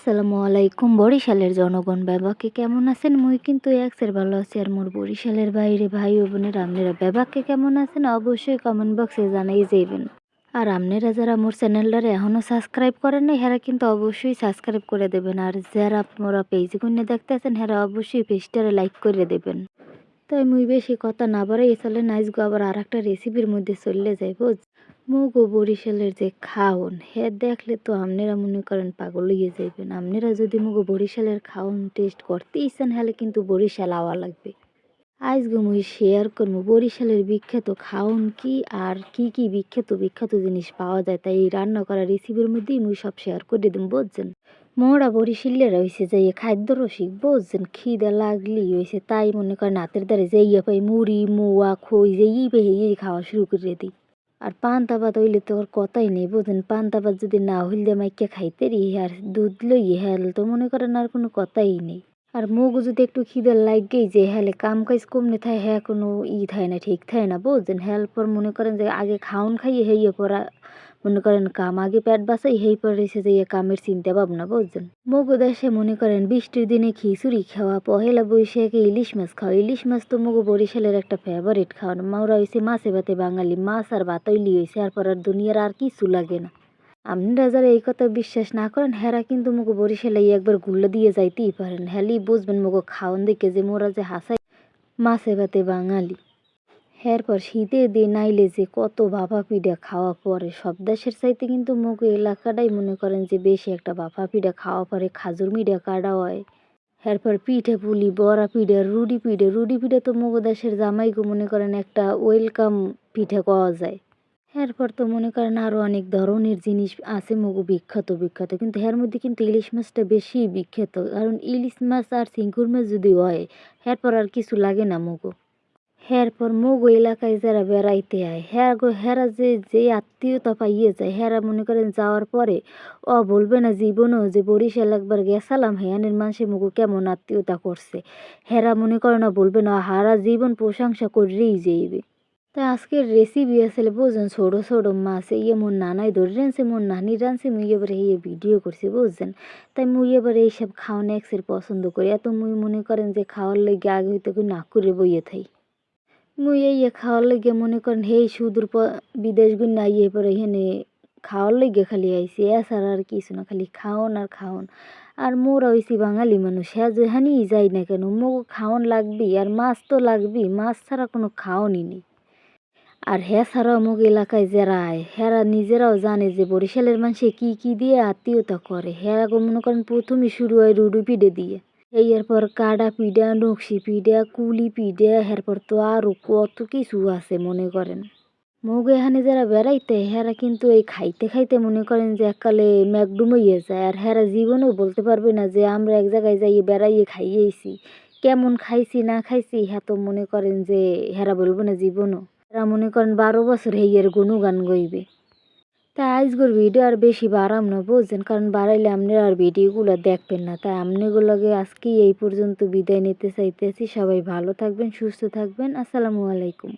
আসসালামু আলাইকুম। বরিশালের জনগণ বাবাকে কেমন আছেন? মুই কিন্তু একসের ভালো আছি আর মোর বরিশালের বাইরে ভাই ও বোনের আপনারা বাবাকে কেমন আছেন? অবশ্যই কমেন্ট বক্সে জানাই যাইবেন। আর আপনারা যারা মোর চ্যানেলটারে এখনও সাবস্ক্রাইব করেন নাই, হেরা কিন্তু অবশ্যই সাবস্ক্রাইব করে দেবেন। আর যারা মোরা পেজ গুনে দেখতে আছেন, হেরা অবশ্যই পেজটারে লাইক করে দেবেন। তাই মুই বেশি কথা না বাড়াই চলে নাইস গো আবার আর একটা রেসিপির মধ্যে চললে যাই বুঝ মুগো বরিশালের যে খাওন, হে দেখলে তো আপনারা মনে করেন পাগল হয়ে যাইবেন। আপনারা যদি মুগো বরিশালের খাওন টেস্ট করতে ইচ্ছেন হলে কিন্তু বরিশাল আওয়া লাগবে। আজ গো মুই শেয়ার করব, বরিশালের বিখ্যাত খাওন কি আর কি কি বিখ্যাত বিখ্যাত জিনিস পাওয়া যায়, তাই এই রান্না করা রেসিপির মধ্যেই মুই সব শেয়ার করে দিম, বুঝছেন? মোরা বরিশালের হয়েছে যে খাদ্য রসিক বুঝছেন? খিদে লাগলি হয়েছে তাই মনে করেন হাতের দ্বারে যে ইয়ে পাই মুড়ি, মুয়া, খই, যেই পেয়ে খাওয়া শুরু করে দিই। আর পান্তা ভাত হইলে তো ওর কথাই নেই, বুঝেন? পান ভাত যদি না হইলে মাইকে খাইতে রি আর দুধ লই হেল তো মনে করেন আর কোনো কথাই নেই। আর মুগ যদি একটু খিদে লাগেই যে হেলে কাম কাজ কমনে থাকে হে কোনো ই থাকে না, ঠিক থাকে না বুঝছেন হেল পর মনে করেন যে আগে খাওন খাইয়ে হেয়ে পরা মনে করেন কাম আগে পেট বাসাই হেই পরে এসে যে কামের চিন্তা ভাবনা বুঝছেন মগু দেশে মনে করেন বৃষ্টির দিনে খিচুড়ি খাওয়া, পহেলা বৈশাখে ইলিশ মাছ খাওয়া। ইলিশ মাছ তো মগু বরিশালের একটা ফেভারিট খাওয়ানো মাওরা হয়েছে মাছে ভাতে বাঙালি, মাছ আর ভাতইলি হয়েছে আর পর আর দুনিয়ার আর কিছু লাগে না। আপনারা যারা এই কথা বিশ্বাস না করেন, হেরা কিন্তু মুগো বরিশালে একবার গুল্লা দিয়ে যাইতেই পারেন। হেলি বুঝবেন মুগো খাওন দেখে যে মোরা যে হাসাই, মাছে ভাতে বাঙালি। এরপর শীতের দিন আইলে যে কত ভাপা পিঠা খাওয়া পরে। সব দেশের চাইতে কিন্তু মুগো এলাকাটাই মনে করেন যে বেশি একটা ভাপা পিঠা খাওয়া পরে খাজুর মিঠা কাটা হয়। এরপর পিঠে পুলি, বড়া পিঠে রুডি পিঠে রুডি পিঠে তো মুগো দেশের জামাইগো মনে করেন একটা ওয়েলকাম পিঠে পাওয়া যায়। এরপর তো মনে করেন আরও অনেক ধরনের জিনিস আছে মগু বিখ্যাত বিখ্যাত। কিন্তু এর মধ্যে কিন্তু ইলিশ মাছটা বেশি বিখ্যাত। কারণ ইলিশ মাছ আর সিঙ্গুর মাছ যদি হয়, এরপর আর কিছু লাগে না মগু। এরপর মগু এলাকায় যারা বেড়াইতে আয় হ্যাঁ গো হেরা যে যে আত্মীয়তা পাইয়ে যায়, হেরা মনে করেন যাওয়ার পরে ও বলবে না জীবনও যে বরিশাল একবার গেছালাম, হ্যানের মানুষে মগু কেমন আত্মীয়তা করছে? হেরা মনে করে না, বলবে না, হারা জীবন প্রশংসা করেই যাইবে। তাই আজকের রেসিপি আসলে বুঝছেন ছোটো ছোটো মাছ ইয়ে মোর নানাই ধরে রানছে মোর নানি রানছে মুই এবারে ইয়ে ভিডিও করছি, বুঝছেন? তাই মুই এবারে এইসব খাওয়ান এক্সের পছন্দ করি। এত মুই মনে করেন যে খাওয়ার লেগে আগে হইতে না করে বইয়ে থাই। মুই এই খাওয়ার লেগে মনে করেন, হেই, সুদূর বিদেশ গুণ না ইয়ে পরে এখানে খাওয়ার লেগে খালি আইসি এছাড়া আর কিছু না, খালি খাওন আর খাওন। আর মোরা হইছি বাঙালি মানুষ। হ্যাঁ যেখানেই যাই না কেন, মোগো খাওন লাগবি আর মাছ তো লাগবি, মাছ ছাড়া কোনো খাওনই নেই। আর হ্যাঁ ছাড়াও মুগ এলাকায় যারা আয়, হেরা নিজেরাও জানে যে বরিশালের মানুষে কি কি দিয়ে আত্মীয়তা করে। হেরা মনে করেন প্রথমে শুরু হয় রুডু পিঠে দিয়ে। এই এরপর কাডা পিঠা নকশি পিঠা কুলি পিঠা এরপর তো আরও কত কিছু আছে মনে করেন। মুগ এখানে যারা বেড়াইতে হেরা কিন্তু এই খাইতে খাইতে মনে করেন যে এককালে ম্যাকডুমইয়ে যায়। আর হেরা জীবনেও বলতে পারবে না যে আমরা এক জায়গায় যাইয়ে বেড়াইয়ে খাইয়েছি। কেমন খাইছি, না খাইছি হ্যাঁ তো মনে করেন যে হেরা বলব না জীবনও। এরা মনে করেন বারো বছর হেইয়ের গুণগান গইবে। তাই আজকের ভিডিও আর বেশি বাড়াম না বুঝছেন, কারণ বাড়াইলে আপনারা আর ভিডিওগুলো দেখবেন না। তাই আপনাগুলোকে আজকেই এই পর্যন্ত বিদায় নিতে চাইতেছি। সবাই ভালো থাকবেন, সুস্থ থাকবেন। আসসালামু আলাইকুম।